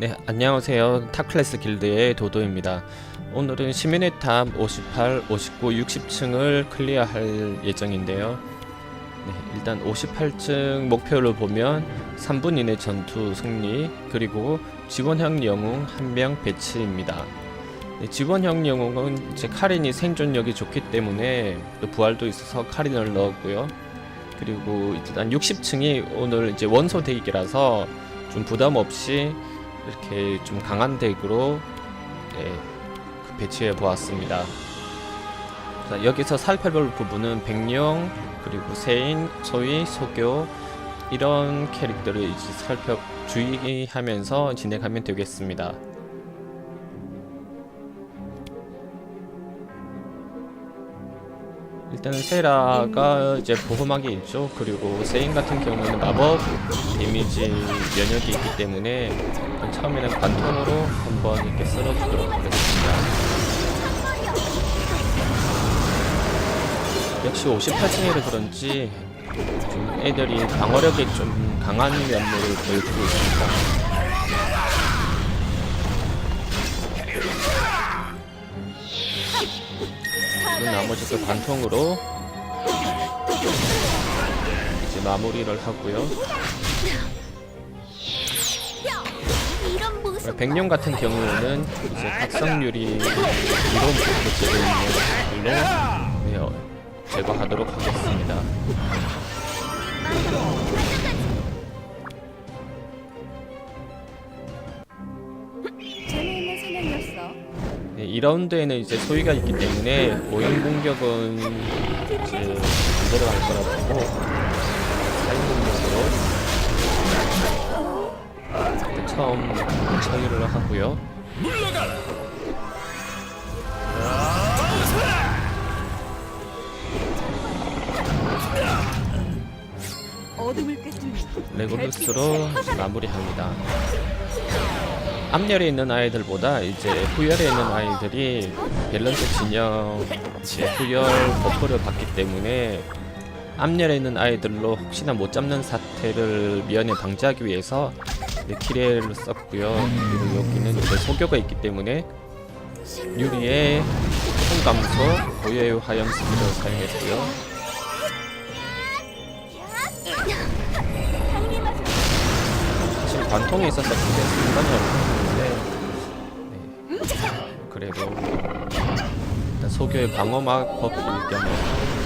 네, 안녕하세요. 탑클래스 길드의 도도입니다. 오늘은 시민의 탑 58, 59, 60층을 클리어할 예정인데요. 네, 일단 58층 목표를 보면 3분 이내 전투 승리, 그리고 지원형 영웅 한 명 배치입니다. 네, 지원형 영웅은 제 카린이 생존력이 좋기 때문에 또 부활도 있어서 카린을 넣었고요. 그리고 일단 60층이 오늘 이제 원소 대기라서 좀 부담 없이 이렇게 좀 강한 덱으로 네, 그 배치해 보았습니다. 자, 여기서 살펴볼 부분은 백령 그리고 세인, 소위, 소교 이런 캐릭터를 이제 살펴 주의하면서 진행하면 되겠습니다. 일단은 세라가 이제 보호막이 있죠. 그리고 세인 같은 경우는 마법 데미지 면역이 있기 때문에 처음에는 관통으로 한번 이렇게 쓸어주도록 하겠습니다. 역시 58층이라 그런지 좀 애들이 방어력이 좀 강한 면모를 보여주고 있습니다. 나머지 그 관통으로 이제 마무리를 하고요. 백령 같은 경우는 이제 각성률이 이론 부분을 걸로 네, 어, 제거하도록 하겠습니다. 네, 2라운드에는 이제 소위가 있기 때문에 모임 공격은 이제 안 들어갈 거라 보고 처음 처리를 하고요. 어둠을 꿰뚫는 레고루스로 마무리합니다. 앞열에 있는 아이들보다 이제 후열에 있는 아이들이 밸런스 진영 후열 버프를 받기 때문에 앞열에 있는 아이들로 혹시나 못 잡는 사태를 미연에 방지하기 위해서 키레를 썼고요. 그리고 여기는 이제 소교가 있기 때문에 유리의 총감소 고유의 화염 스킬을 사용했고요. 사실 관통에 있어서 상관이 없는데 네. 그래도 일단 소교의 방어막 버프일 겸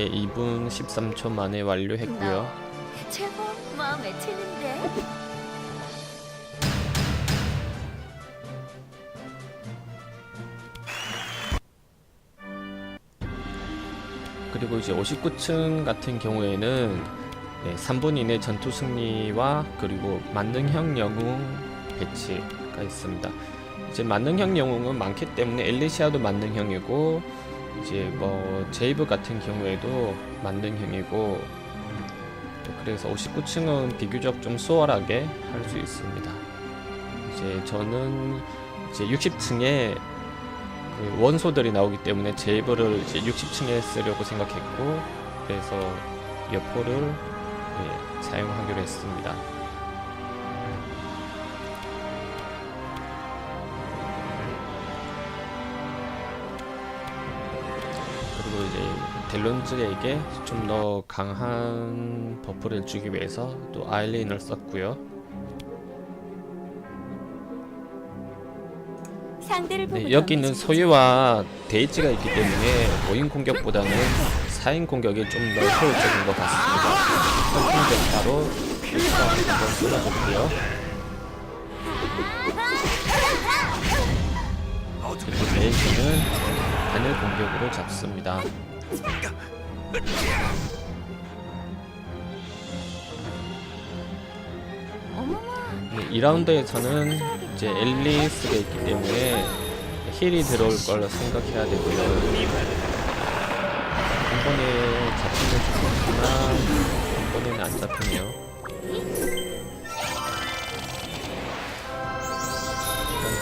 이렇게 2분 13초 만에 완료했고요. 최고 마음에 드는데. 그리고 이제 59층 같은 경우에는 네, 3분 이내 전투 승리와 그리고 만능형 영웅 배치가 있습니다. 이제 만능형 영웅은 많기 때문에 엘리시아도 만능형이고 이제 뭐 제이브 같은 경우에도 만능형이고 그래서 59층은 비교적 좀 수월하게 할 수 있습니다. 이제 저는 이제 60층에 그 원소들이 나오기 때문에 제이브를 이제 60층에 쓰려고 생각했고 그래서 여포를 예, 사용하기로 했습니다. 이제 델론즈에게 좀 더 강한 버프를 주기 위해서 또 아일린을 썼고요. 네, 여기 있는. 소유와 데이지가 있기 때문에 5인 공격보다는 4인 공격이 좀 더 효율적인 것 같습니다. 공격 바로 일단 한번 쏟아볼게요. 그리고 데이지는 단일 공격으로 잡습니다. 네, 2라운드에서는 이제 앨리스가 있기 때문에 힐이 들어올 걸 생각해야 되고요. 한 번에 잡히면 좋겠지만 한 번에는 안 잡히네요.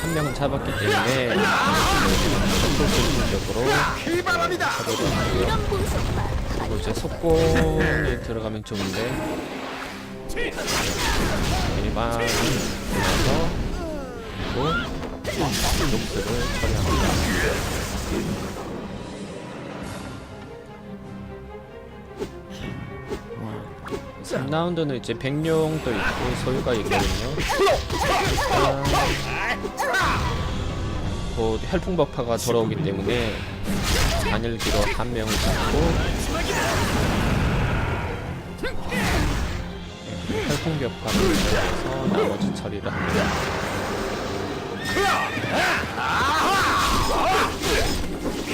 한 명은 잡았기 때문에 하고요. 이런 보석만 그리고 이제 속공이 들어가면 좋은데 일반 들어가서 그리고 녹들을 처리합니다. 3라운드는 이제 백룡도 있고 소유가 있거든요. 곧 혈풍버파가 돌아오기 때문에 단일기로 한 명을 잡고 혈풍벽화를 이용해서 나머지 처리를 합니다.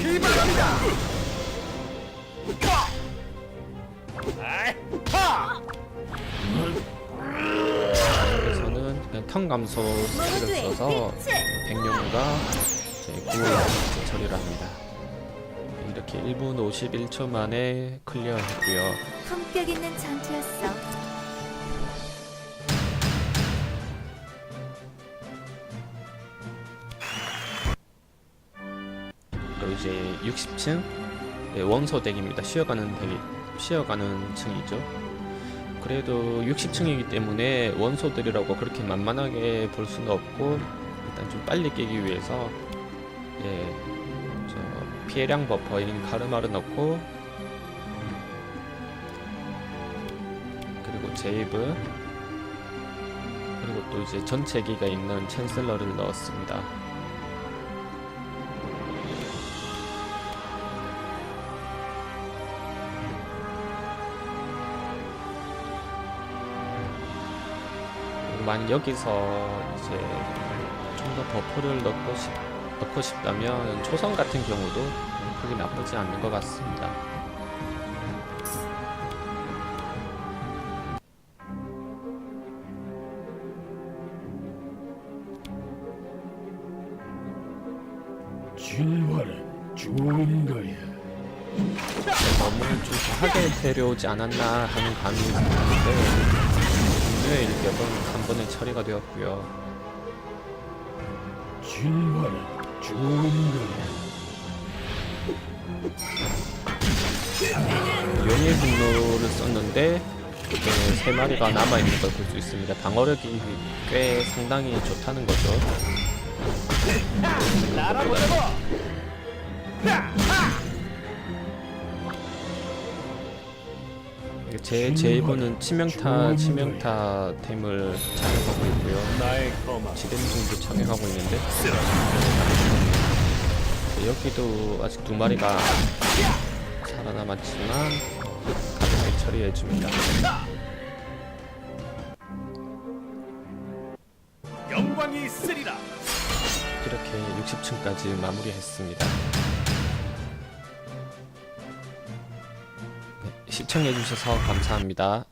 그 냥턴 감소 스킬을 써서 백룡과 이제 구호 처리를 합니다. 이렇게 1분 51초 만에 클리어했고요. 품격 있는 전투였어. 그리고 이제 60층 네, 원소 덱입니다. 쉬어가는 덱이 쉬어가는 층이죠. 그래도 60층이기 때문에 원소들이라고 그렇게 만만하게 볼 수는 없고 일단 좀 빨리 깨기 위해서 예, 저 피해량 버퍼인 카르마를 넣고 그리고 제이브 그리고 또 이제 전체기가 있는 챈슬러를 넣었습니다. 만약 여기서 이제 좀 더 버프를 넣고 싶, 넣고 싶다면 초성 같은 경우도 그게 나쁘지 않는 것 같습니다. 진화는 좋은 거야. 너무 좀 과하게 데려오지 않았나 하는 감이 드는데 분류의 일격은 한 번에 처리가 되었고요. 진화는 좋은 거야. 용의 분노를 썼는데 이렇게 세 마리가 남아 있는 걸 볼 수 있습니다. 방어력이 꽤 상당히 좋다는 거죠. 제 제이브는 치명타 치명타 템을 착용하고 있고요. 지dem중도 착용하고 있는데 여기도 아직 두 마리가 살아남았지만 가볍게 처리해 줍니다. 영광이 있으리라. 이렇게 60층까지 마무리했습니다. 시청해주셔서 감사합니다.